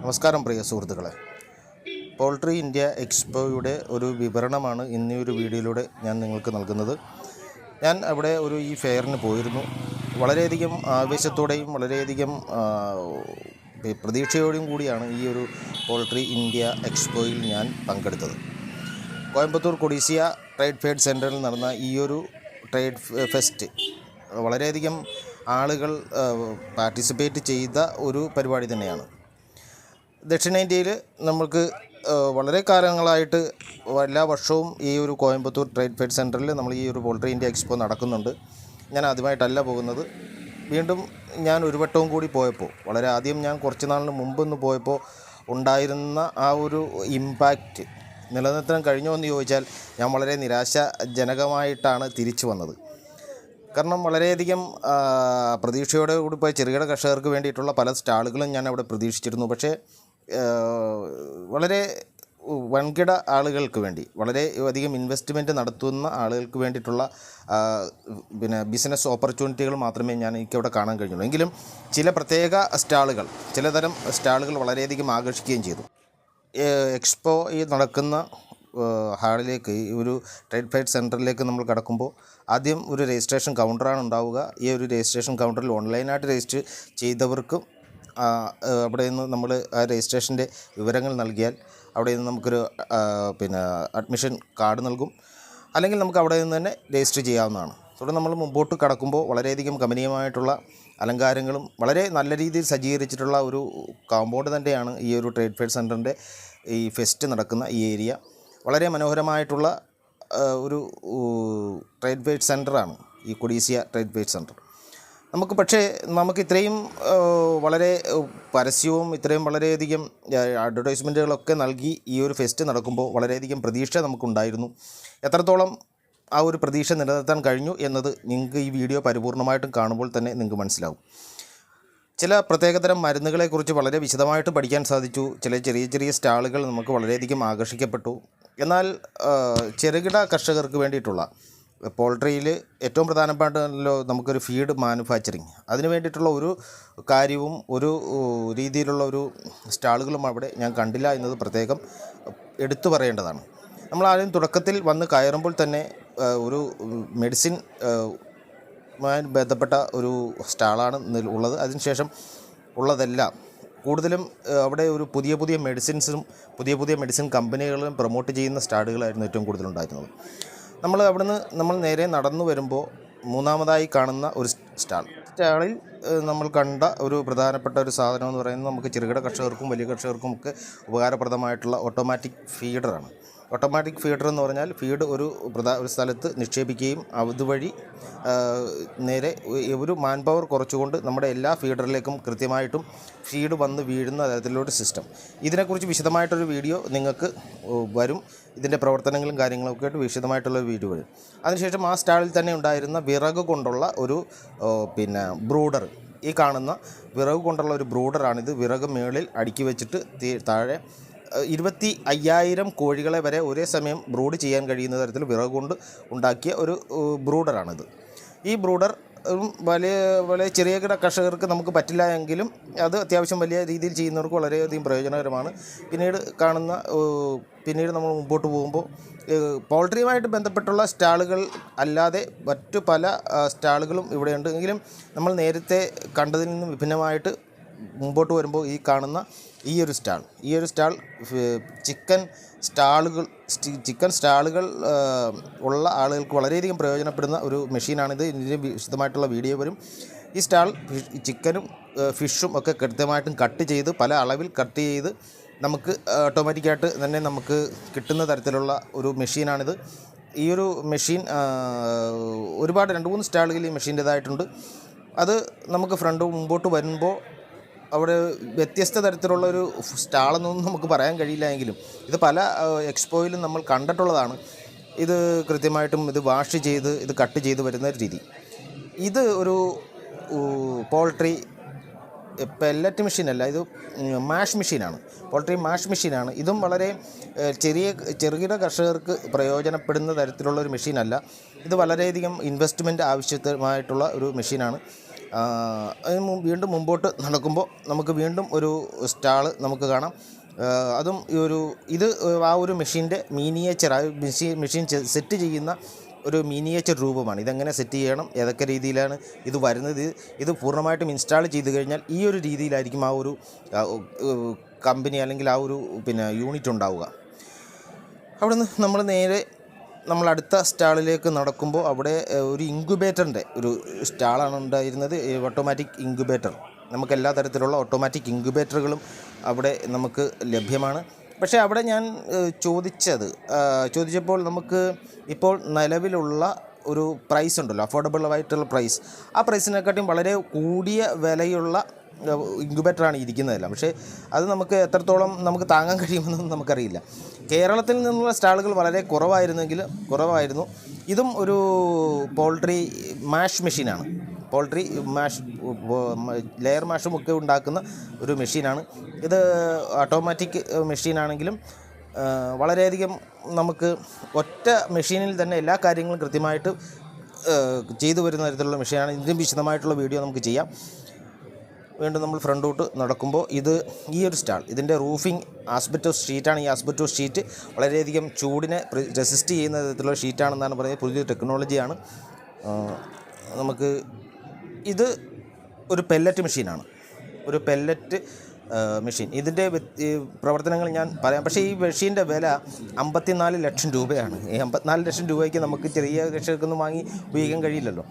നമസ്കാരം പ്രിയ സുഹൃത്തുക്കളെ. Poultry India എക്സ്പോയുടെ ഒരു വിവരണമാണ് ഇന്നീ ഒരു വീഡിയോയിലൂടെ ഞാൻ നിങ്ങൾക്ക് നൽകുന്നത്. ഞാൻ അവിടെ ഒരു ഈ ഫെയറിന് പോയിരുന്നു. വളരെയധികം ആവേശത്തോടെയും വളരെയധികം പ്രതീക്ഷയോടെയും കൂടിയാണ് ഈ ഒരു പോൾട്രി ഇന്ത്യ എക്സ്പോയിൽ ഞാൻ പങ്കെടുത്തത്. കോയമ്പത്തൂർ കൊടീസിയ ട്രേഡ് ഫെയർ സെന്ററിൽ നടന്ന ഈ ഒരു ട്രേഡ് ഫെസ്റ്റ് വളരെയധികം ആളുകൾ പാർട്ടിസിപ്പേറ്റ് ചെയ്ത ഒരു പരിപാടി തന്നെയാണ്. ദക്ഷിണേന്ത്യയിൽ നമുക്ക് വളരെ കാലങ്ങളായിട്ട് എല്ലാ വർഷവും ഈ ഒരു കോയമ്പത്തൂർ ട്രേഡ് ഫെഡ് സെന്ററിൽ നമ്മൾ ഈ ഒരു പോൾട്രി ഇന്ത്യ എക്സ്പോ നടക്കുന്നുണ്ട്. ഞാൻ ആദ്യമായിട്ടല്ല പോകുന്നത്. വീണ്ടും ഞാൻ ഒരു വട്ടവും കൂടി പോയപ്പോൾ വളരെ ആദ്യം ഞാൻ കുറച്ച് നാളിന് മുമ്പൊന്ന് പോയപ്പോൾ ഉണ്ടായിരുന്ന ആ ഒരു ഇമ്പാക്റ്റ് നിലനിർത്താൻ കഴിഞ്ഞോ എന്ന് ചോദിച്ചാൽ ഞാൻ വളരെ നിരാശാജനകമായിട്ടാണ് തിരിച്ചു വന്നത്. കാരണം വളരെയധികം പ്രതീക്ഷയോടെ കൂടി പോയ ചെറുകിട കർഷകർക്ക് വേണ്ടിയിട്ടുള്ള പല സ്റ്റാളുകളും ഞാൻ അവിടെ പ്രതീക്ഷിച്ചിരുന്നു. പക്ഷേ വളരെ വൻകിട ആളുകൾക്ക് വേണ്ടി വളരെ അധികം ഇൻവെസ്റ്റ്മെന്റ് നടത്തുന്ന ആളുകൾക്ക് വേണ്ടിയിട്ടുള്ള പിന്നെ ബിസിനസ് ഓപ്പർച്യൂണിറ്റികൾ മാത്രമേ ഞാൻ എനിക്കവിടെ കാണാൻ കഴിഞ്ഞുള്ളൂ. എങ്കിലും ചില പ്രത്യേക സ്റ്റാളുകൾ ചിലതരം സ്റ്റാളുകൾ വളരെയധികം ആകർഷിക്കുകയും ചെയ്തു. എക്സ്പോ ഈ നടക്കുന്ന ഹാളിലേക്ക് ഈ ഒരു ട്രേഡ് ഫെയർ സെന്ററിലേക്ക് നമ്മൾ കടക്കുമ്പോൾ ആദ്യം ഒരു രജിസ്ട്രേഷൻ കൗണ്ടറാണ് ഉണ്ടാവുക. ഈ ഒരു രജിസ്ട്രേഷൻ കൗണ്ടറിൽ ഓൺലൈനായിട്ട് രജിസ്റ്റർ ചെയ്തവർക്കും അവിടെ നിന്ന് നമ്മൾ ആ രജിസ്ട്രേഷന്റെ വിവരങ്ങൾ നൽകിയാൽ അവിടെ നിന്ന് നമുക്കൊരു പിന്നെ അഡ്മിഷൻ കാർഡ് നൽകും. അല്ലെങ്കിൽ നമുക്ക് അവിടെ നിന്ന് തന്നെ രജിസ്റ്റർ ചെയ്യാവുന്നതാണ്. തുടർന്ന് നമ്മൾ മുമ്പോട്ട് കടക്കുമ്പോൾ വളരെയധികം ഗമനീയമായിട്ടുള്ള അലങ്കാരങ്ങളും വളരെ നല്ല രീതിയിൽ സജ്ജീകരിച്ചിട്ടുള്ള ഒരു കോമ്പൗണ്ട് തന്നെയാണ് ഈ ഒരു ട്രേഡ് ഫെയർ സെന്ററിന്റെ ഈ ഫെസ്റ്റ് നടക്കുന്ന ഈ ഏരിയ വളരെ മനോഹരമായിട്ടുള്ള ഒരു ട്രേഡ് ഫെയർ സെന്ററാണ് ഈ കൊഡീസിയ ട്രേഡ് ഫെയർ സെന്റർ നമുക്ക് പക്ഷേ നമുക്ക് ഇത്രയും വളരെ പരസ്യവും ഇത്രയും വളരെയധികം അഡ്വർടൈസ്മെന്റുകളൊക്കെ നൽകി ഈ ഒരു ഫെസ്റ്റ് നടക്കുമ്പോൾ വളരെയധികം പ്രതീക്ഷ നമുക്കുണ്ടായിരുന്നു. എത്രത്തോളം ആ ഒരു പ്രതീക്ഷ നിലനിർത്താൻ കഴിഞ്ഞു എന്നത് നിങ്ങൾക്ക് ഈ വീഡിയോ പരിപൂർണമായിട്ടും കാണുമ്പോൾ തന്നെ നിങ്ങൾക്ക് മനസ്സിലാവും. ചില പ്രത്യേകതരം മരുന്നുകളെക്കുറിച്ച് വളരെ വിശദമായിട്ട് പഠിക്കാൻ സാധിച്ചു. ചില ചെറിയ ചെറിയ സ്റ്റാളുകൾ നമുക്ക് വളരെയധികം ആകർഷിക്കപ്പെട്ടു. എന്നാൽ ചെറുകിട കർഷകർക്ക് വേണ്ടിയിട്ടുള്ള പോൾട്രിയിൽ ഏറ്റവും പ്രധാനപ്പെട്ടല്ലോ നമുക്കൊരു ഫീഡ് മാനുഫാക്ചറിങ്. അതിന് വേണ്ടിയിട്ടുള്ള ഒരു കാര്യവും ഒരു രീതിയിലുള്ള ഒരു സ്റ്റാളുകളും അവിടെ ഞാൻ കണ്ടില്ല എന്നത് പ്രത്യേകം എടുത്തു പറയേണ്ടതാണ്. നമ്മൾ ആദ്യം തുടക്കത്തിൽ വന്ന് കയറുമ്പോൾ തന്നെ ഒരു മെഡിസിൻ ബന്ധപ്പെട്ട ഒരു സ്റ്റാളാണ് ഉള്ളത്. അതിനുശേഷം ഉള്ളതെല്ലാം കൂടുതലും അവിടെ ഒരു പുതിയ പുതിയ മെഡിസിൻസും പുതിയ പുതിയ മെഡിസിൻ കമ്പനികളും പ്രൊമോട്ട് ചെയ്യുന്ന സ്റ്റാളുകളായിരുന്നു ഏറ്റവും കൂടുതലുണ്ടായിരുന്നത്. നമ്മൾ അവിടുന്ന് നമ്മൾ നേരെ നടന്നു വരുമ്പോൾ മൂന്നാമതായി കാണുന്ന ഒരു സ്റ്റാൾ. സ്റ്റാളിൽ നമ്മൾ കണ്ട ഒരു പ്രധാനപ്പെട്ട ഒരു സാധനം എന്ന് പറയുന്നത് നമുക്ക് ചെറുകിട കർഷകർക്കും വലിയ കർഷകർക്കും ഒക്കെ ഉപകാരപ്രദമായിട്ടുള്ള ഓട്ടോമാറ്റിക് ഫീഡറാണ്. ഓട്ടോമാറ്റിക് ഫീഡർ എന്ന് പറഞ്ഞാൽ ഫീഡ് ഒരു ഒരു സ്ഥലത്ത് നിക്ഷേപിക്കുകയും അതുവഴി നേരെ ഒരു മാൻ പവർ കുറച്ചുകൊണ്ട് നമ്മുടെ എല്ലാ ഫീഡറിലേക്കും കൃത്യമായിട്ടും ഫീഡ് വന്ന് വീഴുന്ന തരത്തിലുള്ള സിസ്റ്റം. ഇതിനെക്കുറിച്ച് വിശദമായിട്ടൊരു വീഡിയോ നിങ്ങൾക്ക് വരും. ഇതിന്റെ പ്രവർത്തനങ്ങളും കാര്യങ്ങളൊക്കെ ആയിട്ട് വിശദമായിട്ടുള്ള വീഡിയോ വരും. അതിനുശേഷം ആ സ്റ്റാളിൽ തന്നെ ഉണ്ടായിരുന്ന വിറക് കൊണ്ടുള്ള ഒരു പിന്നെ ബ്രൂഡർ. ഈ കാണുന്ന വിറക് കൊണ്ടുള്ള ഒരു ബ്രൂഡറാണിത്. വിറക് മേളിൽ അടുക്കി വെച്ചിട്ട് താഴെ ഇരുപത്തി അയ്യായിരം കോഴികളെ വരെ ഒരേ സമയം ബ്രൂഡ് ചെയ്യാൻ കഴിയുന്ന തരത്തിൽ വിറക് കൊണ്ട് ഉണ്ടാക്കിയ ഒരു ബ്രൂഡറാണിത്. ഈ ബ്രൂഡർ വലിയ വലിയ ചെറിയ കിട കർഷകർക്ക് നമുക്ക് പറ്റില്ല എങ്കിലും അത് അത്യാവശ്യം വലിയ രീതിയിൽ ചെയ്യുന്നവർക്ക് വളരെയധികം പ്രയോജനകരമാണ്. പിന്നീട് കാണുന്ന പിന്നീട് നമ്മൾ മുമ്പോട്ട് പോകുമ്പോൾ പൗൾട്രിയുമായിട്ട് ബന്ധപ്പെട്ടുള്ള സ്റ്റാളുകൾ അല്ലാതെ മറ്റു പല സ്റ്റാളുകളും ഇവിടെയുണ്ട്. എങ്കിലും നമ്മൾ നേരത്തെ കണ്ടതിൽ നിന്നും വിഭിന്നമായിട്ട് മുമ്പോട്ട് വരുമ്പോൾ ഈ കാണുന്ന ഈ ഒരു സ്റ്റാൾ. ഈ ഒരു സ്റ്റാൾ ചിക്കൻ സ്റ്റാളുകൾ ചിക്കൻ സ്റ്റാളുകൾ ഉള്ള ആളുകൾക്ക് വളരെയധികം പ്രയോജനപ്പെടുന്ന ഒരു മെഷീനാണിത് ഇതിന്റെ വിശദമായിട്ടുള്ള വീഡിയോ വരും. ഈ സ്റ്റാൾ ചിക്കനും ഫിഷും ഒക്കെ കൃത്യമായിട്ടും കട്ട് ചെയ്ത് പല അളവിൽ കട്ട് ചെയ്ത് നമുക്ക് ഓട്ടോമാറ്റിക്കായിട്ട് തന്നെ നമുക്ക് കിട്ടുന്ന തരത്തിലുള്ള ഒരു മെഷീനാണിത്. ഈ ഒരു മെഷീൻ ഒരുപാട് രണ്ട് മൂന്ന് സ്റ്റാളുകൾ ഈ മെഷീന്റേതായിട്ടുണ്ട്. അത് നമുക്ക് ഫ്രണ്ട് മുമ്പോട്ട് വരുമ്പോൾ അവിടെ വ്യത്യസ്ത തരത്തിലുള്ള ഒരു സ്റ്റാളെന്നൊന്നും നമുക്ക് പറയാൻ കഴിയില്ല എങ്കിലും ഇത് പല എക്സ്പോയിലും നമ്മൾ കണ്ടിട്ടുള്ളതാണ്. ഇത് കൃത്യമായിട്ടും ഇത് വാഷ് ചെയ്ത് ഇത് കട്ട് ചെയ്ത് വരുന്ന രീതി. ഇത് ഒരു പോൾട്രി പെല്ലറ്റ് മെഷീനല്ല ഇത് മാഷ് മെഷീനാണ് പോൾട്രി മാഷ് മെഷീനാണ് ഇതും വളരെ ചെറിയ ചെറുകിട കർഷകർക്ക് പ്രയോജനപ്പെടുന്ന തരത്തിലുള്ള ഒരു മെഷീനല്ല ഇത് വളരെയധികം ഇൻവെസ്റ്റ്മെന്റ് ആവശ്യമായിട്ടുള്ള ഒരു മെഷീനാണ് അതിന് വീണ്ടും മുമ്പോട്ട് നടക്കുമ്പോൾ നമുക്ക് വീണ്ടും ഒരു സ്റ്റാൾ നമുക്ക് കാണാം. അതും ഈ ഒരു ഇത് ആ ഒരു മെഷീന്റെ മീനിയേച്ചർ ആ മെഷീൻ മെഷീൻ സെറ്റ് ചെയ്യുന്ന ഒരു മീനിയേച്ചർ രൂപമാണ്. ഇതെങ്ങനെ സെറ്റ് ചെയ്യണം ഏതൊക്കെ രീതിയിലാണ് ഇത് വരുന്നത് ഇത് പൂർണമായിട്ടും ഇൻസ്റ്റാൾ ചെയ്ത് കഴിഞ്ഞാൽ ഈ ഒരു രീതിയിലായിരിക്കും ആ ഒരു കമ്പനി അല്ലെങ്കിൽ ആ ഒരു പിന്നെ യൂണിറ്റ് ഉണ്ടാവുക. അവിടുന്ന് നമ്മൾ നേരെ നമ്മൾ അടുത്ത സ്റ്റാളിലേക്ക് നടക്കുമ്പോൾ അവിടെ ഒരു ഇൻക്യുബേറ്ററിന്റെ ഒരു സ്റ്റാളാണ് ഉണ്ടായിരുന്നത്. Automatic incubator. നമുക്ക് എല്ലാ തരത്തിലുള്ള ഓട്ടോമാറ്റിക് ഇൻക്യുബേറ്ററുകളും അവിടെ നമുക്ക് ലഭ്യമാണ്. പക്ഷേ അവിടെ ഞാൻ ചോദിച്ചത് ചോദിച്ചപ്പോൾ നമുക്ക് ഇപ്പോൾ നിലവിലുള്ള ഒരു പ്രൈസ് ഉണ്ടല്ലോ അഫോർഡബിൾ ആയിട്ടുള്ള പ്രൈസ്. ആ പ്രൈസിനെക്കാട്ടിയും വളരെ കൂടിയ വിലയുള്ള ഇൻക്യുബേറ്ററാണ് ഇരിക്കുന്നതെല്ലാം. പക്ഷേ അത് നമുക്ക് എത്രത്തോളം നമുക്ക് താങ്ങാൻ കഴിയുമെന്നൊന്നും നമുക്കറിയില്ല. കേരളത്തിൽ നിന്നുള്ള സ്റ്റാളുകൾ വളരെ കുറവായിരുന്നെങ്കിൽ കുറവായിരുന്നു. ഇതും ഒരു പോൾട്രി മാഷ് മെഷീനാണ്. പോൾട്രി മാഷ് ലെയർ മാഷും ഒക്കെ ഉണ്ടാക്കുന്ന ഒരു മെഷീനാണ്. ഇത് ഓട്ടോമാറ്റിക് മെഷീനാണെങ്കിലും വളരെയധികം നമുക്ക് ഒറ്റ മെഷീനിൽ തന്നെ എല്ലാ കാര്യങ്ങളും കൃത്യമായിട്ട് ചെയ്തു വരുന്ന തരത്തിലുള്ള മെഷീനാണ്. ഇതിന്റെ വിശദമായിട്ടുള്ള വീഡിയോ നമുക്ക് ചെയ്യാം. വീണ്ടും നമ്മൾ ഫ്രണ്ടോട്ട് നടക്കുമ്പോൾ ഇത് ഈ ഒരു സ്റ്റാൾ ഇതിന്റെ റൂഫിംഗ് ആസ്ബറ്റോ ഷീറ്റാണ് ഈ ആസ്ബറ്റോ ഷീറ്റ് വളരെയധികം ചൂടിനെ റെസിസ്റ്റ് ചെയ്യുന്ന തരത്തിലുള്ള ഷീറ്റാണെന്നാണ് പറയുന്നത്. പുതിയ ടെക്നോളജിയാണ് നമുക്ക് ഇത് ഒരു പെല്ലറ്റ് മെഷീനാണ് ഒരു പെല്ലറ്റ് മെഷീൻ. ഇതിന്റെ പ്രവർത്തനങ്ങൾ ഞാൻ പറയാം. പക്ഷേ ഈ മെഷീന്റെ വില അമ്പത്തിനാല് ലക്ഷം രൂപയാണ്. ഈ അമ്പത്തിനാല് ലക്ഷം രൂപയ്ക്ക് നമുക്ക് ചെറിയ കർഷകർക്കൊന്നും വാങ്ങി ഉപയോഗിക്കാൻ കഴിയില്ലല്ലോ.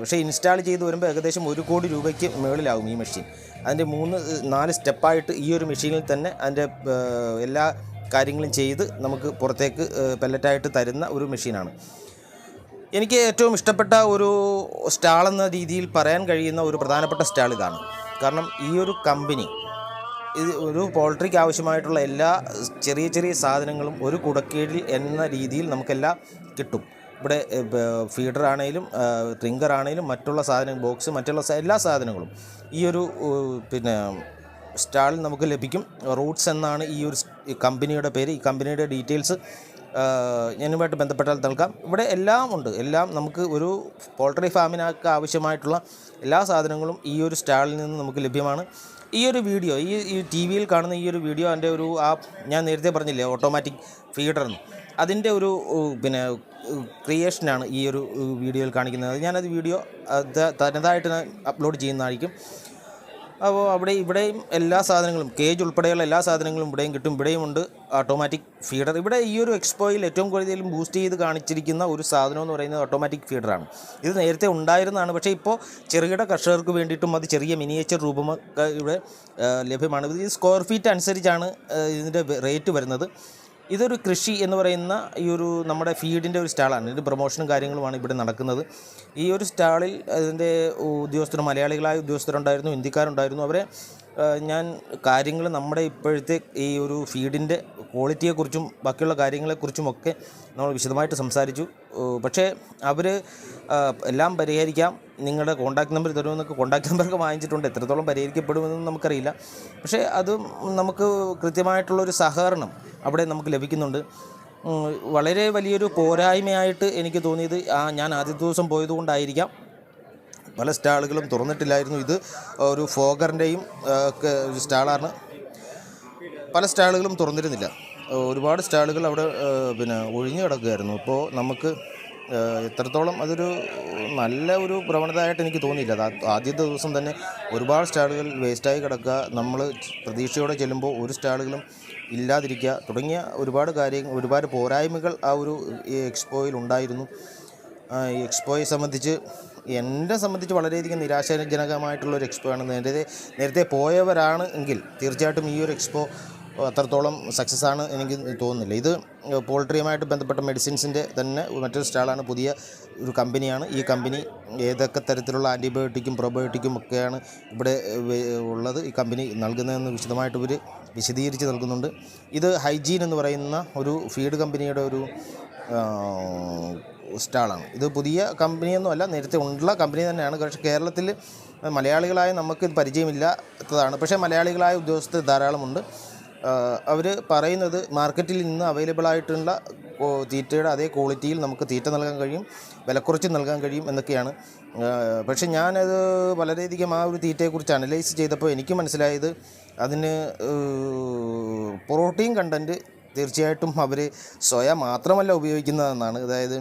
പക്ഷേ ഇൻസ്റ്റാൾ ചെയ്ത് വരുമ്പോൾ ഏകദേശം ഒരു കോടി രൂപയ്ക്ക് മുകളിലാവും ഈ മെഷീൻ. അതിന്റെ മൂന്ന് നാല് സ്റ്റെപ്പായിട്ട് ഈ ഒരു മെഷീനിൽ തന്നെ അതിന്റെ എല്ലാ കാര്യങ്ങളും ചെയ്ത് നമുക്ക് പുറത്തേക്ക് പെല്ലറ്റായിട്ട് തരുന്ന ഒരു മെഷീനാണ്. എനിക്ക് ഏറ്റവും ഇഷ്ടപ്പെട്ട ഒരു സ്റ്റാളെന്ന രീതിയിൽ പറയാൻ കഴിയുന്ന ഒരു പ്രധാനപ്പെട്ട സ്റ്റാൾ ഇതാണ്. കാരണം ഈ ഒരു കമ്പനി ഇത് ഒരു പോൾട്രിക്ക് ആവശ്യമായിട്ടുള്ള എല്ലാ ചെറിയ ചെറിയ സാധനങ്ങളും ഒരു കുടക്കീഴിൽ എന്ന രീതിയിൽ നമുക്കെല്ലാം കിട്ടും. ഇവിടെ ഫീഡർ ആണെങ്കിലും ട്രിങ്കർ ആണെങ്കിലും മറ്റുള്ള സാധനം ബോക്സ് മറ്റുള്ള എല്ലാ സാധനങ്ങളും ഈ ഒരു പിന്നെ സ്റ്റാളിൽ നമുക്ക് ലഭിക്കും. റൂട്ട്സ് എന്നാണ് ഈ ഒരു കമ്പനിയുടെ പേര്. ഈ കമ്പനിയുടെ ഡീറ്റെയിൽസ് ഞാനുമായിട്ട് ബന്ധപ്പെട്ടാൽ നൽകാം ഇവിടെ എല്ലാം ഉണ്ട്. എല്ലാം നമുക്ക് ഒരു പോൾട്രി ഫാമിനൊക്കെ ആവശ്യമായിട്ടുള്ള എല്ലാ സാധനങ്ങളും ഈ ഒരു സ്റ്റാളിൽ നിന്ന് നമുക്ക് ലഭ്യമാണ്. ഈ ഒരു വീഡിയോ ഈ ഈ ടി വിയിൽ കാണുന്ന ഈ ഒരു വീഡിയോ എന്റെ ഒരു ആ ഞാൻ നേരത്തെ പറഞ്ഞില്ലേ ഓട്ടോമാറ്റിക് ഫീഡർ അതിന്റെ ഒരു പിന്നെ ക്രിയേഷനാണ് ഈ ഒരു വീഡിയോയിൽ കാണിക്കുന്നത്. ഞാനത് വീഡിയോ തനതായിട്ട് അപ്ലോഡ് ചെയ്യുന്നതായിരിക്കും. അപ്പോൾ അവിടെ ഇവിടെയും എല്ലാ സാധനങ്ങളും കേജ് ഉൾപ്പെടെയുള്ള എല്ലാ സാധനങ്ങളും ഇവിടെയും കിട്ടും. ഇവിടെയും ഉണ്ട് ഓട്ടോമാറ്റിക് ഫീഡർ ഇവിടെ ഈ ഒരു എക്സ്പോയിൽ ഏറ്റവും കൂടുതലും ബൂസ്റ്റ് ചെയ്ത് കാണിച്ചിരിക്കുന്ന ഒരു സാധനം എന്ന് പറയുന്നത് ഓട്ടോമാറ്റിക് ഫീഡറാണ് ഇത് നേരത്തെ ഉണ്ടായിരുന്നതാണ് പക്ഷേ ഇപ്പോൾ ചെറുകിട കർഷകർക്ക് വേണ്ടിയിട്ടും അത് ചെറിയ മിനിയേച്ചർ രൂപമൊക്കെ ഇവിടെ ലഭ്യമാണ്. ഇത് സ്ക്വയർ ഫീറ്റ് അനുസരിച്ചാണ് ഇതിന്റെ റേറ്റ് വരുന്നത്. ഇതൊരു കൃഷി എന്ന് പറയുന്ന ഈ ഒരു നമ്മുടെ ഫീഡിന്റെ ഒരു സ്റ്റാളാണ്. ഇതിന്റെ പ്രൊമോഷനും കാര്യങ്ങളുമാണ് ഇവിടെ നടക്കുന്നത്. ഈ ഒരു സ്റ്റാളിൽ അതിന്റെ ഉദ്യോഗസ്ഥർ മലയാളികളായ ഉദ്യോഗസ്ഥരുണ്ടായിരുന്നു ഹിന്ദിക്കാരുണ്ടായിരുന്നു. അവരെ ഞാൻ കാര്യങ്ങൾ നമ്മുടെ ഇപ്പോഴത്തെ ഈ ഒരു ഫീഡിന്റെ ക്വാളിറ്റിയെക്കുറിച്ചും ബാക്കിയുള്ള കാര്യങ്ങളെക്കുറിച്ചുമൊക്കെ നമ്മൾ വിശദമായിട്ട് സംസാരിച്ചു. പക്ഷേ അവർ എല്ലാം പരിഹരിക്കാം. നിങ്ങളുടെ കോൺടാക്ട് നമ്പർ തരുമെന്നൊക്കെ കോൺടാക്ട് നമ്പറൊക്കെ വാങ്ങിച്ചിട്ടുണ്ട്. എത്രത്തോളം പരിഹരിക്കപ്പെടുമെന്നൊന്നും നമുക്കറിയില്ല. പക്ഷേ അത് നമുക്ക് കൃത്യമായിട്ടുള്ളൊരു സഹകരണം അവിടെ നമുക്ക് ലഭിക്കുന്നുണ്ട്. വളരെ വലിയൊരു പോരായ്മയായിട്ട് എനിക്ക് തോന്നിയത് ആ ഞാൻ ആദ്യത്തെ ദിവസം പോയതുകൊണ്ടായിരിക്കാം. പല സ്റ്റാളുകളും തുറന്നിട്ടില്ലായിരുന്നു. ഇത് ഒരു ഫോഗറിന്റെയും സ്റ്റാളാണ്. പല സ്റ്റാളുകളും തുറന്നിരുന്നില്ല. ഒരുപാട് സ്റ്റാളുകൾ അവിടെ പിന്നെ ഒഴിഞ്ഞു കിടക്കുകയായിരുന്നു. അപ്പോൾ നമുക്ക് എത്രത്തോളം അതൊരു നല്ല ഒരു പ്രവണതയായിട്ട് എനിക്ക് തോന്നിയില്ല. അത് ആദ്യത്തെ ദിവസം തന്നെ ഒരുപാട് സ്റ്റാളുകൾ വേസ്റ്റായി കിടക്കുക. നമ്മൾ പ്രതീക്ഷയോടെ ചെല്ലുമ്പോൾ ഒരു സ്റ്റാളുകളും ഇല്ലാതിരിക്കുക. തുടങ്ങിയ ഒരുപാട് കാര്യങ്ങൾ ഒരുപാട് പോരായ്മകൾ ആ ഒരു എക്സ്പോയിൽ ഉണ്ടായിരുന്നു. ഈ എക്സ്പോയെ സംബന്ധിച്ച് എന്നെ സംബന്ധിച്ച് വളരെയധികം നിരാശാജനകമായിട്ടുള്ള ഒരു എക്സ്പോ ആണ്. നേരത്തെ നേരത്തെ പോയവരാണ് എങ്കിൽ തീർച്ചയായിട്ടും ഈ ഒരു എക്സ്പോ അത്രത്തോളം സക്സസ് ആണ് എനിക്ക് തോന്നുന്നില്ല. ഇത് പോൾട്രിയുമായിട്ട് ബന്ധപ്പെട്ട മെഡിസിൻസിന്റെ തന്നെ മറ്റൊരു സ്റ്റാളാണ് പുതിയ ഒരു കമ്പനിയാണ് ഈ കമ്പനി ഏതൊക്കെ തരത്തിലുള്ള ആന്റിബയോട്ടിക്കും പ്രൊബയോട്ടിക്കും ഒക്കെയാണ് ഇവിടെ ഉള്ളത് ഈ കമ്പനി നൽകുന്നതെന്ന് വിശദമായിട്ട് ഇവർ വിശദീകരിച്ച് നൽകുന്നുണ്ട്. ഇത് ഹൈജീൻ എന്ന് പറയുന്ന ഒരു ഫീഡ് കമ്പനിയുടെ ഒരു സ്റ്റാളാണ് ഇത് പുതിയ കമ്പനിയൊന്നുമല്ല നേരത്തെ ഉള്ള കമ്പനി തന്നെയാണ്. പക്ഷേ കേരളത്തിൽ മലയാളികളായ നമുക്ക് ഇത് പരിചയമില്ലാത്തതാണ്. പക്ഷേ മലയാളികളായ ഉദ്യോഗസ്ഥർ ധാരാളമുണ്ട്. അവർ പറയുന്നത് മാർക്കറ്റിൽ ഇന്ന് അവൈലബിൾ ആയിട്ടുള്ള തീറ്റയുടെ അതേ ക്വാളിറ്റിയിൽ നമുക്ക് തീറ്റ നൽകാൻ കഴിയും വിലക്കുറച്ച് നൽകാൻ കഴിയും എന്നൊക്കെയാണ്. പക്ഷെ ഞാനത് വളരെയധികം ആ ഒരു തീറ്റയെക്കുറിച്ച് അനലൈസ് ചെയ്തപ്പോൾ എനിക്ക് മനസ്സിലായത് അതിന് പ്രോട്ടീൻ കണ്ടന്റ് തീർച്ചയായിട്ടും അവർ സോയ മാത്രമല്ല ഉപയോഗിക്കുന്നതെന്നാണ്. അതായത്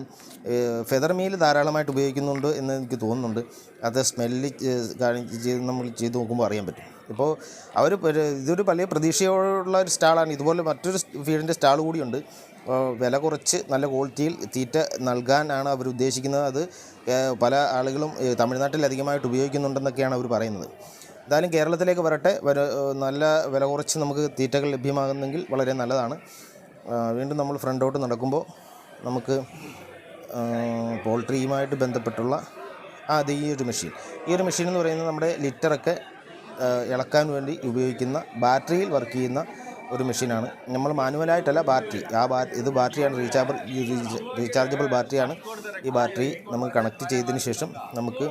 ഫെദർ മീൽ ധാരാളമായിട്ട് ഉപയോഗിക്കുന്നുണ്ട് എന്ന് എനിക്ക് തോന്നുന്നുണ്ട്. അത് സ്മെല്ല് നമ്മൾ ചെയ്ത് നോക്കുമ്പോൾ അറിയാൻ പറ്റും. ഇപ്പോൾ അവർ ഇതൊരു വലിയ പ്രതീക്ഷയോടുള്ള ഒരു സ്റ്റാളാണ് ഇതുപോലെ മറ്റൊരു ഫീഡിന്റെ സ്റ്റാൾ കൂടിയുണ്ട് വില കുറച്ച് നല്ല ക്വാളിറ്റിയിൽ തീറ്റ നൽകാനാണ് അവർ ഉദ്ദേശിക്കുന്നത്. അത് പല ആളുകളും തമിഴ്നാട്ടിൽ അധികമായിട്ട് ഉപയോഗിക്കുന്നുണ്ടെന്നൊക്കെയാണ് അവർ പറയുന്നത്. എന്തായാലും കേരളത്തിലേക്ക് വരട്ടെ. നല്ല വില കുറച്ച് നമുക്ക് തീറ്റകൾ ലഭ്യമാകുന്നെങ്കിൽ വളരെ നല്ലതാണ്. വീണ്ടും നമ്മൾ ഫ്രണ്ടോട്ട് നടക്കുമ്പോൾ നമുക്ക് പോൾട്രിയുമായിട്ട് ബന്ധപ്പെട്ടുള്ള അത് ഈ ഒരു മെഷീൻ. ഈ ഒരു മെഷീൻ എന്ന് പറയുന്നത് നമ്മുടെ ലിറ്ററൊക്കെ ഇളക്കാൻ വേണ്ടി ഉപയോഗിക്കുന്ന ബാറ്ററിയിൽ വർക്ക് ചെയ്യുന്ന ഒരു മെഷീനാണ്. നമ്മൾ മാനുവലായിട്ടല്ല ബാറ്ററി. ആ ബാ ഇത് ബാറ്ററിയാണ്. റീചാർജബിൾ റീചാർജബിൾ ബാറ്ററിയാണ്. ഈ ബാറ്ററി നമുക്ക് കണക്ട് ചെയ്തതിന് ശേഷം നമുക്ക്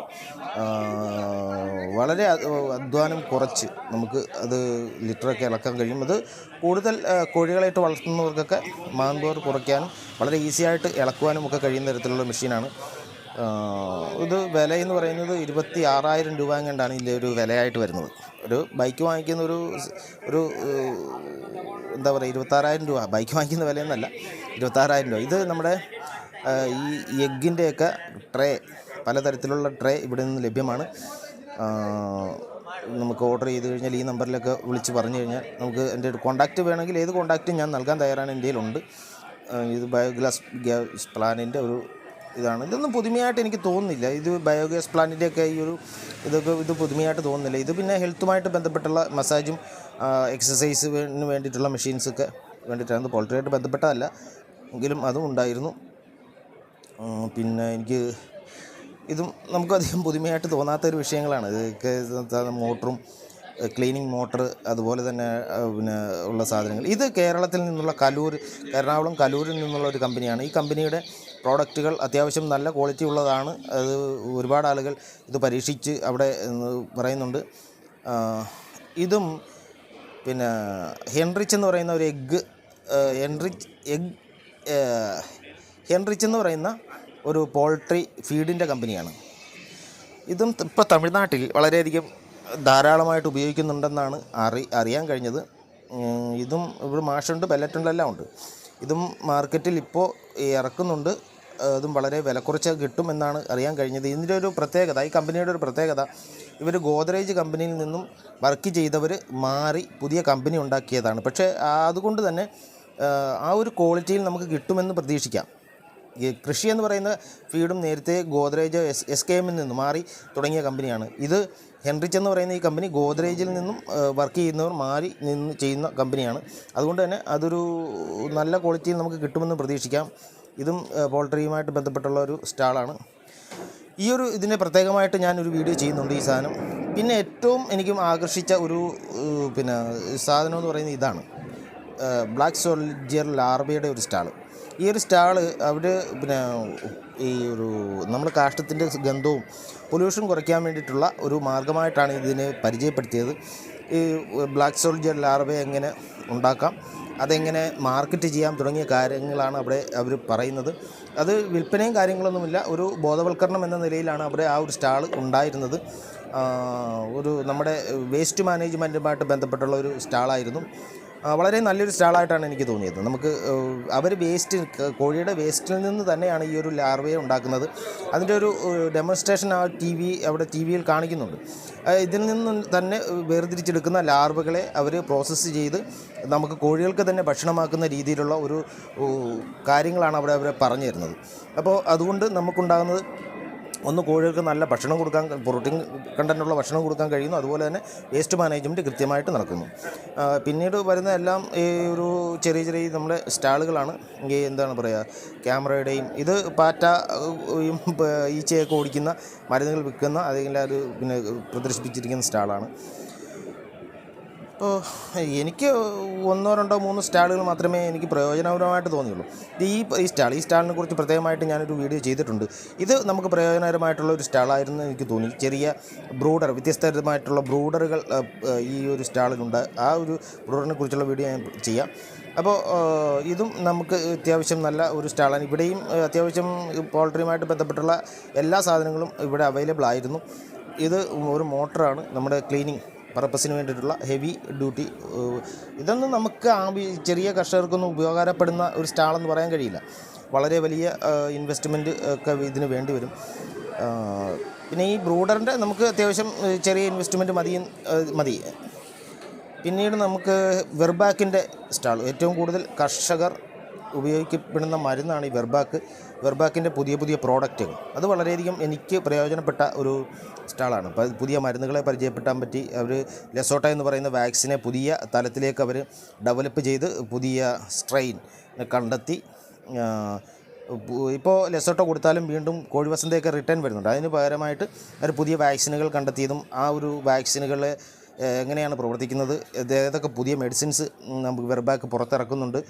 വളരെ അധ്വാനം കുറച്ച് നമുക്ക് അത് ലിറ്ററൊക്കെ ഇളക്കാൻ കഴിയും. അത് കൂടുതൽ കോഴികളായിട്ട് വളർത്തുന്നവർക്കൊക്കെ മാൻപവർ കുറയ്ക്കാനും വളരെ ഈസിയായിട്ട് ഇളക്കുവാനും ഒക്കെ കഴിയുന്ന തരത്തിലുള്ള മെഷീനാണ്. ഇത് വില എന്ന് പറയുന്നത് ഇരുപത്തി ആറായിരം രൂപ എങ്ങാണ്ടാണ് ഇതിന്റെ ഒരു വിലയായിട്ട് വരുന്നത്. ഒരു ബൈക്ക് വാങ്ങിക്കുന്ന ഒരു ഒരു എന്താ പറയുക ഇരുപത്താറായിരം രൂപ. ബൈക്ക് വാങ്ങിക്കുന്ന വിലയൊന്നല്ല ഇരുപത്താറായിരം രൂപ. ഇത് നമ്മുടെ ഈ എഗ്ഗിന്റെയൊക്കെ ട്രേ പലതരത്തിലുള്ള ട്രേ ഇവിടെ നിന്ന് ലഭ്യമാണ്. നമുക്ക് ഓർഡർ ചെയ്ത് കഴിഞ്ഞാൽ ഈ നമ്പറിലൊക്കെ വിളിച്ച് പറഞ്ഞു കഴിഞ്ഞാൽ നമുക്ക് എന്റെ കോൺടാക്റ്റ് വേണമെങ്കിൽ ഏത് കോൺടാക്റ്റും ഞാൻ നൽകാൻ തയ്യാറാണ് എന്റെ കയ്യിലുണ്ട് ഇത് ബയോഗ്യാസ് ഗ്യാസ് പ്ലാനിന്റെ ഒരു ഇതാണ്. ഇതൊന്നും പുതുമയായിട്ട് എനിക്ക് തോന്നുന്നില്ല. ഇത് ബയോഗ്യാസ് പ്ലാന്റിന്റെയൊക്കെ ഈ ഒരു ഇതൊക്കെ ഇത് പുതുമയായിട്ട് തോന്നുന്നില്ല. ഇത് പിന്നെ ഹെൽത്തുമായിട്ട് ബന്ധപ്പെട്ടുള്ള മസാജും എക്സസൈസിന് വേണ്ടിയിട്ടുള്ള മെഷീൻസൊക്കെ വേണ്ടിയിട്ടാണ്. പോൾട്രിയായിട്ട് ബന്ധപ്പെട്ടതല്ല. എങ്കിലും അതും ഉണ്ടായിരുന്നു. പിന്നെ എനിക്ക് ഇതും നമുക്കധികം പുതുമയായിട്ട് തോന്നാത്ത ഒരു വിഷയങ്ങളാണ് ഇതൊക്കെ മോട്ടറും ക്ലീനിങ് മോട്ടർ അതുപോലെ തന്നെ പിന്നെ ഉള്ള സാധനങ്ങൾ. ഇത് കേരളത്തിൽ നിന്നുള്ള കലൂർ എറണാകുളം കലൂരിൽ നിന്നുള്ള ഒരു കമ്പനിയാണ്. ഈ കമ്പനിയുടെ പ്രോഡക്റ്റുകൾ അത്യാവശ്യം നല്ല ക്വാളിറ്റി ഉള്ളതാണ്. അത് ഒരുപാട് ആളുകൾ ഇത് പരീക്ഷിച്ച് അവിടെ പറയുന്നുണ്ട്. ഇതും പിന്നെ ഹെൻറിച്ച് എന്ന് പറയുന്ന ഒരു എഗ്ഗ് ഹെൻറിച്ച് എഗ് ഹെൻറിച്ച് എന്ന് പറയുന്ന ഒരു പോൾട്രി ഫീഡിന്റെ കമ്പനിയാണ് ഇതും ഇപ്പോൾ തമിഴ്നാട്ടിൽ വളരെയധികം ധാരാളമായിട്ട് ഉപയോഗിക്കുന്നുണ്ടെന്നാണ് അറി അറിയാൻ കഴിഞ്ഞത്. ഇതും ഇവിടെ മാഷുണ്ട് ബെല്ലറ്റുണ്ട് എല്ലാം ഉണ്ട്. ഇതും മാർക്കറ്റിൽ ഇപ്പോൾ ഇറക്കുന്നുണ്ട്. അതും വളരെ വില കുറച്ച് കിട്ടുമെന്നാണ് അറിയാൻ കഴിഞ്ഞത്. ഇതിന്റെ ഒരു പ്രത്യേകത ഈ കമ്പനിയുടെ ഒരു പ്രത്യേകത ഇവർ ഗോദ്രേജ് കമ്പനിയിൽ നിന്നും വർക്ക് ചെയ്തവർ മാറി പുതിയ കമ്പനി ഉണ്ടാക്കിയതാണ്. പക്ഷേ അതുകൊണ്ട് തന്നെ ആ ഒരു ക്വാളിറ്റിയിൽ നമുക്ക് കിട്ടുമെന്ന് പ്രതീക്ഷിക്കാം. ഈ കൃഷി എന്ന് പറയുന്ന ഫീഡും നേരത്തെ ഗോദ്രേജ് എസ് എസ് കെ എമ്മിൽ നിന്ന് മാറി തുടങ്ങിയ കമ്പനിയാണ്. ഇത് ഹെൻറിച്ച് എന്ന് പറയുന്ന ഈ കമ്പനി ഗോദ്രേജിൽ നിന്നും വർക്ക് ചെയ്യുന്നവർ മാറി നിന്ന് ചെയ്യുന്ന കമ്പനിയാണ്. അതുകൊണ്ട് തന്നെ അതൊരു നല്ല ക്വാളിറ്റിയിൽ നമുക്ക് കിട്ടുമെന്ന് പ്രതീക്ഷിക്കാം. ഇതും പോൾട്രിയുമായിട്ട് ബന്ധപ്പെട്ടുള്ള ഒരു സ്റ്റാളാണ്. ഈ ഒരു ഇതിനെ പ്രത്യേകമായിട്ട് ഞാനൊരു വീഡിയോ ചെയ്യുന്നുണ്ട് ഈ സാധനം. പിന്നെ ഏറ്റവും എനിക്കും ആകർഷിച്ച ഒരു പിന്നെ സാധനം എന്ന് പറയുന്നത് ഇതാണ്. ബ്ലാക്ക് സോൾജിയർ ലാർബയുടെ ഒരു സ്റ്റാൾ. ഈ ഒരു സ്റ്റാൾ അവർ പിന്നെ ഈ ഒരു നമ്മുടെ കാഷ്ടത്തിന്റെ ഗന്ധവും പൊല്യൂഷൻ കുറയ്ക്കാൻ വേണ്ടിയിട്ടുള്ള ഒരു മാർഗമായിട്ടാണ് ഇതിനെ പരിചയപ്പെടുത്തിയത്. ഈ ബ്ലാക്ക് സോൾജിയർ ലാർവ എങ്ങനെ ഉണ്ടാക്കാം അതെങ്ങനെ മാർക്കറ്റ് ചെയ്യാം തുടങ്ങിയ കാര്യങ്ങളാണ് അവിടെ അവർ പറയുന്നത്. അത് വിൽപ്പനയും കാര്യങ്ങളൊന്നുമില്ല ഒരു ബോധവൽക്കരണം എന്ന നിലയിലാണ് അവിടെ ആ ഒരു സ്റ്റാൾ ഉണ്ടായിരുന്നത്. ഒരു നമ്മുടെ വേസ്റ്റ് മാനേജ്മെന്റുമായിട്ട് ബന്ധപ്പെട്ടുള്ള ഒരു സ്റ്റാളായിരുന്നു. വളരെ നല്ലൊരു സ്റ്റാളായിട്ടാണ് എനിക്ക് തോന്നിയത്. നമുക്ക് അവർ വേസ്റ്റ് കോഴിയുടെ വേസ്റ്റിൽ നിന്ന് തന്നെയാണ് ഈ ഒരു ലാർവയെ ഉണ്ടാക്കുന്നത്. അതിന്റെ ഒരു ഡെമോൺസ്ട്രേഷൻ ആ ടി വി അവിടെ ടി വിയിൽ കാണിക്കുന്നുണ്ട്. ഇതിൽ നിന്ന് തന്നെ വേർതിരിച്ചെടുക്കുന്ന ലാർവകളെ അവർ പ്രോസസ്സ് ചെയ്ത് നമുക്ക് കോഴികൾക്ക് തന്നെ ഭക്ഷണമാക്കുന്ന രീതിയിലുള്ള ഒരു കാര്യങ്ങളാണ് അവിടെ അവരെ പറഞ്ഞു തരുന്നത് അപ്പോൾ അതുകൊണ്ട് നമുക്കുണ്ടാകുന്നത് ഒന്ന് കോഴികൾക്ക് നല്ല ഭക്ഷണം കൊടുക്കാൻ പ്രോട്ടീൻ കണ്ടന്റുള്ള ഭക്ഷണം കൊടുക്കാൻ കഴിയുന്നു. അതുപോലെ തന്നെ വേസ്റ്റ് മാനേജ്മെന്റ് കൃത്യമായിട്ട് നടക്കുന്നു. പിന്നീട് വരുന്ന എല്ലാം ഈ ഒരു ചെറിയ ചെറിയ നമ്മുടെ സ്റ്റാളുകളാണ്. ഈ എന്താണ് പറയുക ക്യാമറയുടെയും ഇത് പാറ്റ ഈച്ചയൊക്കെ ഓടിക്കുന്ന മരുന്നുകൾ വിൽക്കുന്ന അതെല്ലാം ഒരു പിന്നെ പ്രദർശിപ്പിച്ചിരിക്കുന്ന സ്റ്റാളാണ്. എനിക്ക് ഒന്നോ രണ്ടോ മൂന്നോ സ്റ്റാളുകൾ മാത്രമേ എനിക്ക് പ്രയോജനപരമായിട്ട് തോന്നിയുള്ളൂ. ഈ ഈ സ്റ്റാൾ ഈ സ്റ്റാളിനെ കുറിച്ച് പ്രത്യേകമായിട്ട് ഞാനൊരു വീഡിയോ ചെയ്തിട്ടുണ്ട്. ഇത് നമുക്ക് പ്രയോജനകരമായിട്ടുള്ള ഒരു സ്റ്റാളായിരുന്നു എനിക്ക് തോന്നി. ചെറിയ ബ്രൂഡർ വ്യത്യസ്തമായിട്ടുള്ള ബ്രൂഡറുകൾ ഈ ഒരു സ്റ്റാളിലുണ്ട്. ആ ഒരു ബ്രൂഡറിനെ കുറിച്ചുള്ള വീഡിയോ ഞാൻ ചെയ്യാം. അപ്പോൾ ഇതും നമുക്ക് അത്യാവശ്യം നല്ല ഒരു സ്റ്റാളാണ്. ഇവിടെയും അത്യാവശ്യം പോൾട്രിയുമായിട്ട് ബന്ധപ്പെട്ടുള്ള എല്ലാ സാധനങ്ങളും ഇവിടെ അവൈലബിൾ ആയിരുന്നു. ഇത് ഒരു മോട്ടറാണ്. നമ്മുടെ ക്ലീനിങ് പർപ്പസിന് വേണ്ടിയിട്ടുള്ള ഹെവി ഡ്യൂട്ടി. ഇതൊന്നും നമുക്ക് ചെറിയ കർഷകർക്കൊന്നും ഉപകാരപ്പെടുന്ന ഒരു സ്റ്റാളെന്ന് പറയാൻ കഴിയില്ല. വളരെ വലിയ ഇൻവെസ്റ്റ്മെന്റ് ഒക്കെ ഇതിന് വേണ്ടി വരും. പിന്നെ ഈ ബ്രൂഡറിന്റെ നമുക്ക് അത്യാവശ്യം ചെറിയ ഇൻവെസ്റ്റ്മെന്റ് മതി മതി. പിന്നീട് നമുക്ക് വെർബാക്കിന്റെ സ്റ്റാൾ. ഏറ്റവും കൂടുതൽ കർഷകർ ഉപയോഗിക്കപ്പെടുന്ന മരുന്നാണ് ഈ വെർബാക്ക്. വെർബാക്കിന്റെ പുതിയ പുതിയ പ്രോഡക്റ്റുകൾ. അത് വളരെയധികം എനിക്ക് പ്രയോജനപ്പെട്ട ഒരു സ്റ്റാളാണ് അപ്പോൾ പുതിയ മരുന്നുകളെ പരിചയപ്പെട്ടാൻ പറ്റി. അവർ ലെസോട്ട എന്ന് പറയുന്ന വാക്സിനെ പുതിയ തലത്തിലേക്ക് അവർ ഡെവലപ്പ് ചെയ്ത് പുതിയ സ്ട്രെയിൻ കണ്ടെത്തി. ഇപ്പോൾ ലെസോട്ടോ കൊടുത്താലും വീണ്ടും കോഴിവസന്തയൊക്കെ റിട്ടേൺ വരുന്നുണ്ട്. അതിന് പകരമായിട്ട് അവർ പുതിയ വാക്സിനുകൾ കണ്ടെത്തിയതും ആ ഒരു വാക്സിനുകളെ എങ്ങനെയാണ് പ്രവർത്തിക്കുന്നത്? ഏതൊക്കെ പുതിയ മെഡിസിൻസ് നമുക്ക് വെർബാക്ക് പുറത്തിറക്കുന്നുണ്ട്.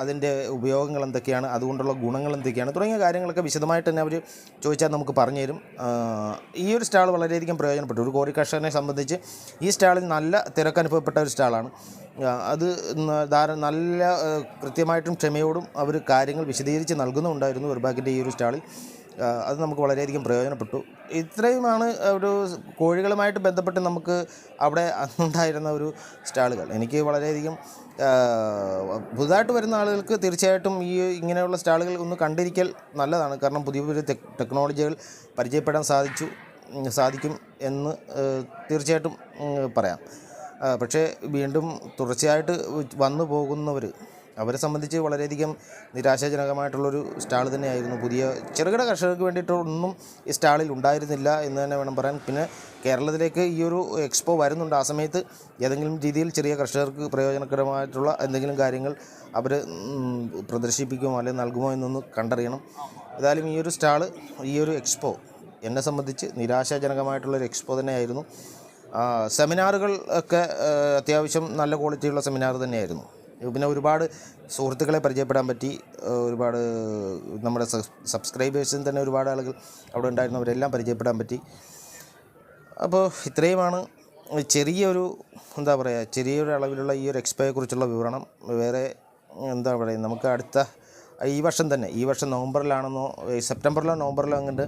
അതിന്റെ ഉപയോഗങ്ങൾ എന്തൊക്കെയാണ് അതുകൊണ്ടുള്ള ഗുണങ്ങൾ എന്തൊക്കെയാണ് തുടങ്ങിയ കാര്യങ്ങളൊക്കെ വിശദമായിട്ട് തന്നെ അവർ ചോദിച്ചാൽ നമുക്ക് പറഞ്ഞു തരും. ഈ ഒരു സ്റ്റാൾ വളരെയധികം പ്രയോജനപ്പെട്ടു. ഒരു കോഴി കർഷകനെ സംബന്ധിച്ച് ഈ സ്റ്റാളിൽ നല്ല തിരക്കനുഭവപ്പെട്ട ഒരു സ്റ്റാളാണ്. അത് ധാര നല്ല കൃത്യമായിട്ടും ക്ഷമയോടും അവർ കാര്യങ്ങൾ വിശദീകരിച്ച് നൽകുന്നുണ്ടായിരുന്നു വെർബാക്കിന്റെ ഈ ഒരു സ്റ്റാളിൽ. അത് നമുക്ക് വളരെയധികം പ്രയോജനപ്പെട്ടു. ഇത്രയുമാണ് ഒരു കോഴികളുമായിട്ട് ബന്ധപ്പെട്ട് നമുക്ക് അവിടെ അന്നുണ്ടായിരുന്ന ഒരു സ്റ്റാളുകൾ. എനിക്ക് വളരെയധികം പുതുതായിട്ട് വരുന്ന ആളുകൾക്ക് തീർച്ചയായിട്ടും ഈ ഇങ്ങനെയുള്ള സ്റ്റാളുകൾ ഒന്ന് കണ്ടിരിക്കൽ നല്ലതാണ്. കാരണം പുതിയ പുതിയ ടെക്നോളജികൾ പരിചയപ്പെടാൻ സാധിച്ചു സാധിക്കും എന്ന് തീർച്ചയായിട്ടും പറയാം. പക്ഷേ വീണ്ടും തുടർച്ചയായിട്ട് വന്നു പോകുന്നവർ അവരെ സംബന്ധിച്ച് വളരെയധികം നിരാശാജനകമായിട്ടുള്ളൊരു സ്റ്റാൾ തന്നെയായിരുന്നു. പുതിയ ചെറുകിട കർഷകർക്ക് വേണ്ടിയിട്ടൊന്നും ഈ സ്റ്റാളിൽ ഉണ്ടായിരുന്നില്ല എന്ന് തന്നെ വേണം പറയാൻ. പിന്നെ കേരളത്തിലേക്ക് ഈ ഒരു എക്സ്പോ വരുന്നുണ്ട്. ആ സമയത്ത് ഏതെങ്കിലും രീതിയിൽ ചെറിയ കർഷകർക്ക് പ്രയോജനകരമായിട്ടുള്ള എന്തെങ്കിലും കാര്യങ്ങൾ അവർ പ്രദർശിപ്പിക്കുമോ അല്ലെങ്കിൽ നൽകുമോ എന്നൊന്ന് കണ്ടറിയണം. ഏതായാലും ഈ ഒരു സ്റ്റാൾ ഈ ഒരു എക്സ്പോ എന്നെ സംബന്ധിച്ച് നിരാശാജനകമായിട്ടുള്ളൊരു എക്സ്പോ തന്നെയായിരുന്നു. സെമിനാറുകൾ ഒക്കെ അത്യാവശ്യം നല്ല ക്വാളിറ്റിയുള്ള സെമിനാർ തന്നെയായിരുന്നു. പിന്നെ ഒരുപാട് സുഹൃത്തുക്കളെ പരിചയപ്പെടാൻ പറ്റി. ഒരുപാട് നമ്മുടെ സബ്സ്ക്രൈബേഴ്സിന് തന്നെ ഒരുപാട് ആളുകൾ അവിടെ ഉണ്ടായിരുന്നവരെല്ലാം പരിചയപ്പെടാൻ പറ്റി. അപ്പോൾ ഇത്രയുമാണ് ചെറിയൊരു എന്താ പറയുക ചെറിയൊരു അളവിലുള്ള ഈ ഒരു എക്സ്പോയെക്കുറിച്ചുള്ള വിവരണം. വേറെ എന്താ പറയുക നമുക്ക് അടുത്ത ഈ വർഷം തന്നെ ഈ വർഷം നവംബറിലാണെന്നോ സെപ്റ്റംബറിലോ നവംബറിലോ അങ്ങോട്ട്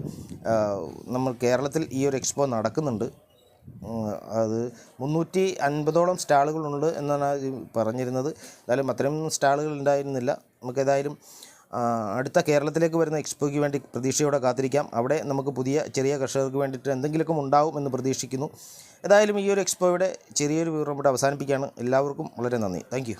നമ്മൾ കേരളത്തിൽ ഈ ഒരു എക്സ്പോ നടക്കുന്നുണ്ട്. അത് മുന്നൂറ്റി അൻപതോളം സ്റ്റാളുകളുണ്ട് എന്നാണ് പറഞ്ഞിരുന്നത്. എന്തായാലും അത്രയും സ്റ്റാളുകൾ ഉണ്ടായിരുന്നില്ല. നമുക്കേതായാലും അടുത്ത കേരളത്തിലേക്ക് വരുന്ന എക്സ്പോയ്ക്ക് വേണ്ടി പ്രതീക്ഷയോടെ കാത്തിരിക്കാം. അവിടെ നമുക്ക് പുതിയ ചെറിയ കർഷകർക്ക് വേണ്ടിയിട്ട് എന്തെങ്കിലുമൊക്കെ ഉണ്ടാവും എന്ന് പ്രതീക്ഷിക്കുന്നു. ഏതായാലും ഈ ഒരു എക്സ്പോയുടെ ചെറിയൊരു വിവരം ഇവിടെ അവസാനിപ്പിക്കുകയാണ്. എല്ലാവർക്കും വളരെ നന്ദി. താങ്ക്